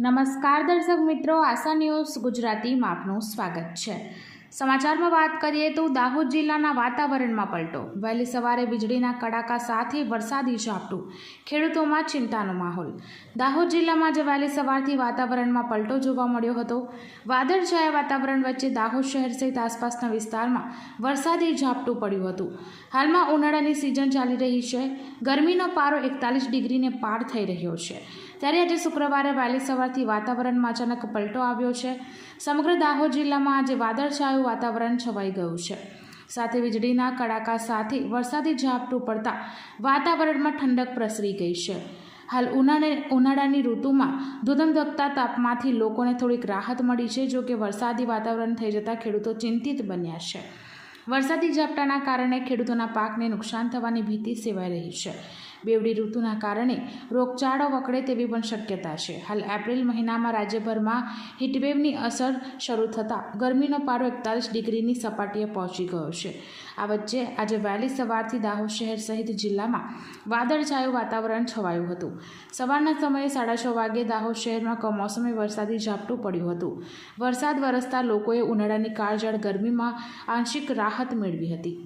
નમસ્કાર દર્શક મિત્રો, આશા ન્યૂઝ ગુજરાતીમાં આપનું સ્વાગત છે. સમાચારમાં વાત કરીએ તો દાહોદ જિલ્લાના વાતાવરણમાં પલટો. વહેલી સવારે વીજળીના કડાકા સાથે વરસાદી ઝાપટું. ખેડૂતોમાં ચિંતાનો માહોલ. દાહોદ જિલ્લામાં જે વહેલી સવારથી વાતાવરણમાં પલટો જોવા મળ્યો હતો, વાદળછાયા વાતાવરણ વચ્ચે દાહોદ શહેર સહિત આસપાસના વિસ્તારમાં વરસાદી ઝાપટું પડ્યું હતું. હાલમાં ઉનાળાની સિઝન ચાલી રહી છે. ગરમીનો પારો એકતાલીસ ડિગ્રીને પાર થઈ રહ્યો છે. ત્યારે આજે શુક્રવારે વહેલી સવારથી વાતાવરણમાં અચાનક પલટો આવ્યો છે. સમગ્ર દાહોદ જિલ્લામાં આજે વાદળછાયું વાતાવરણ છવાઈ ગયું છે. સાથે વીજળીના કડાકા સાથે વરસાદી ઝાપટું પડતા વાતાવરણમાં ઠંડક પ્રસરી ગઈ છે. હાલ ઉનાળે, ઉનાળાની ઋતુમાં ધુધમધકતા તાપમાંથી લોકોને થોડીક રાહત મળી છે, જો કે વરસાદી વાતાવરણ થઈ જતાં ખેડૂતો ચિંતિત બન્યા છે. વરસાદી ઝાપટાના કારણે ખેડૂતોના પાકને નુકસાન થવાની ભીતિ સેવાઈ રહી છે. બેવડી ઋતુના કારણે રોગચાળો વકળે તેવી પણ શક્યતા છે. હાલ એપ્રિલ મહિનામાં રાજ્યભરમાં હીટવેવની અસર શરૂ થતાં ગરમીનો પારો એકતાલીસ ડિગ્રીની સપાટીએ પહોંચી ગયો છે. આ વચ્ચે આજે વહેલી સવારથી દાહોદ શહેર સહિત જિલ્લામાં વાદળછાયું વાતાવરણ છવાયું હતું. સવારના સમયે સાડા છ વાગે દાહોદ શહેરમાં કમોસમી વરસાદી ઝાપટું પડ્યું હતું. વરસાદ વરસતા લોકોએ ઉનાળાની કાળઝાળ ગરમીમાં આંશિક રાહત મેળવી હતી.